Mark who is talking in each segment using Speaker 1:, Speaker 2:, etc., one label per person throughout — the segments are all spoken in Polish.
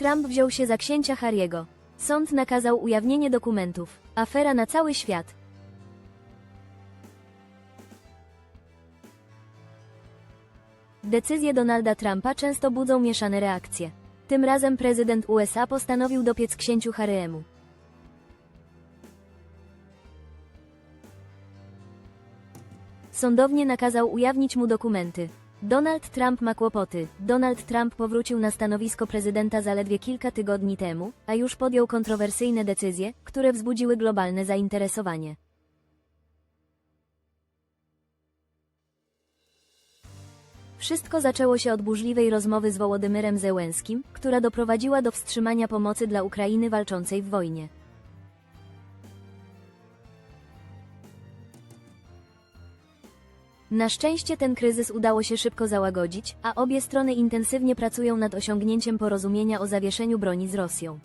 Speaker 1: Trump wziął się za księcia Harry'ego. Sąd nakazał ujawnienie dokumentów. Afera na cały świat. Decyzje Donalda Trumpa często budzą mieszane reakcje. Tym razem prezydent USA postanowił dopiec księciu Harry'emu. Sądownie nakazał ujawnić mu dokumenty. Donald Trump ma kłopoty. Donald Trump powrócił na stanowisko prezydenta zaledwie kilka tygodni temu, a już podjął kontrowersyjne decyzje, które wzbudziły globalne zainteresowanie. Wszystko zaczęło się od burzliwej rozmowy z Wołodymyrem Zełenskim, która doprowadziła do wstrzymania pomocy dla Ukrainy walczącej w wojnie. Na szczęście ten kryzys udało się szybko załagodzić, a obie strony intensywnie pracują nad osiągnięciem porozumienia o zawieszeniu broni z Rosją.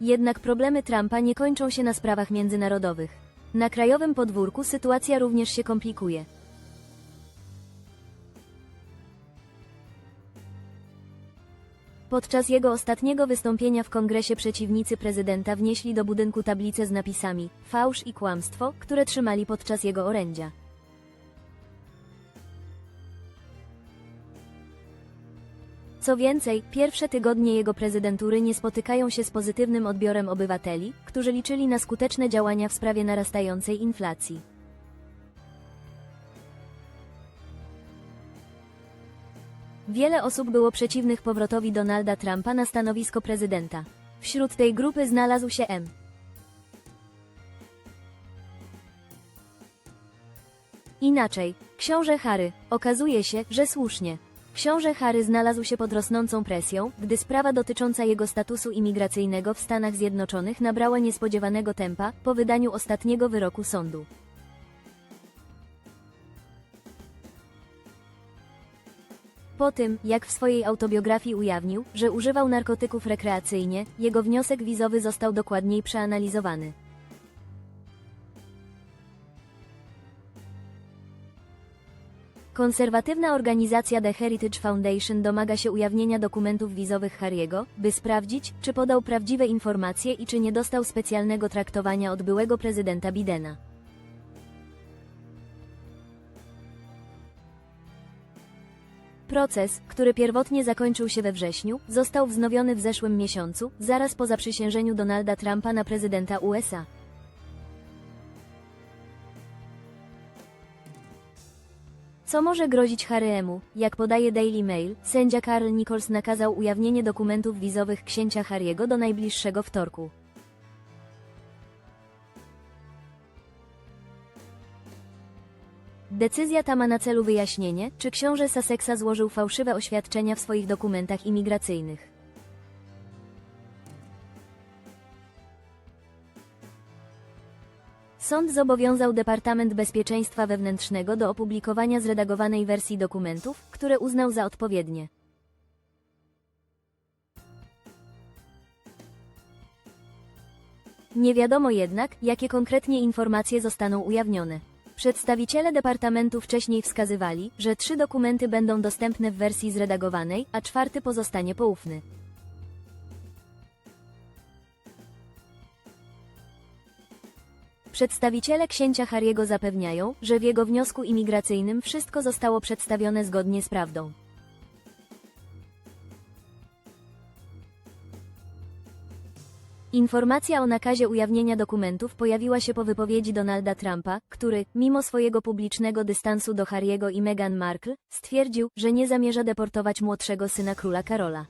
Speaker 1: Jednak problemy Trumpa nie kończą się na sprawach międzynarodowych. Na krajowym podwórku sytuacja również się komplikuje. Podczas jego ostatniego wystąpienia w kongresie przeciwnicy prezydenta wnieśli do budynku tablicę z napisami fałsz i kłamstwo, które trzymali podczas jego orędzia. Co więcej, pierwsze tygodnie jego prezydentury nie spotykają się z pozytywnym odbiorem obywateli, którzy liczyli na skuteczne działania w sprawie narastającej inflacji. Wiele osób było przeciwnych powrotowi Donalda Trumpa na stanowisko prezydenta. Wśród tej grupy znalazł się M. Inaczej, książę Harry, okazuje się, że słusznie. Książę Harry znalazł się pod rosnącą presją, gdy sprawa dotycząca jego statusu imigracyjnego w Stanach Zjednoczonych nabrała niespodziewanego tempa po wydaniu ostatniego wyroku sądu. Po tym, jak w swojej autobiografii ujawnił, że używał narkotyków rekreacyjnie, jego wniosek wizowy został dokładniej przeanalizowany. Konserwatywna organizacja The Heritage Foundation domaga się ujawnienia dokumentów wizowych Harry'ego, by sprawdzić, czy podał prawdziwe informacje i czy nie dostał specjalnego traktowania od byłego prezydenta Bidena. Proces, który pierwotnie zakończył się we wrześniu, został wznowiony w zeszłym miesiącu, zaraz po zaprzysiężeniu Donalda Trumpa na prezydenta USA. Co może grozić Harry'emu? Jak podaje Daily Mail, sędzia Karl Nichols nakazał ujawnienie dokumentów wizowych księcia Harry'ego do najbliższego wtorku. Decyzja ta ma na celu wyjaśnienie, czy książę Sussexa złożył fałszywe oświadczenia w swoich dokumentach imigracyjnych. Sąd zobowiązał Departament Bezpieczeństwa Wewnętrznego do opublikowania zredagowanej wersji dokumentów, które uznał za odpowiednie. Nie wiadomo jednak, jakie konkretnie informacje zostaną ujawnione. Przedstawiciele Departamentu wcześniej wskazywali, że trzy dokumenty będą dostępne w wersji zredagowanej, a czwarty pozostanie poufny. Przedstawiciele księcia Harry'ego zapewniają, że w jego wniosku imigracyjnym wszystko zostało przedstawione zgodnie z prawdą. Informacja o nakazie ujawnienia dokumentów pojawiła się po wypowiedzi Donalda Trumpa, który, mimo swojego publicznego dystansu do Harry'ego i Meghan Markle, stwierdził, że nie zamierza deportować młodszego syna króla Karola.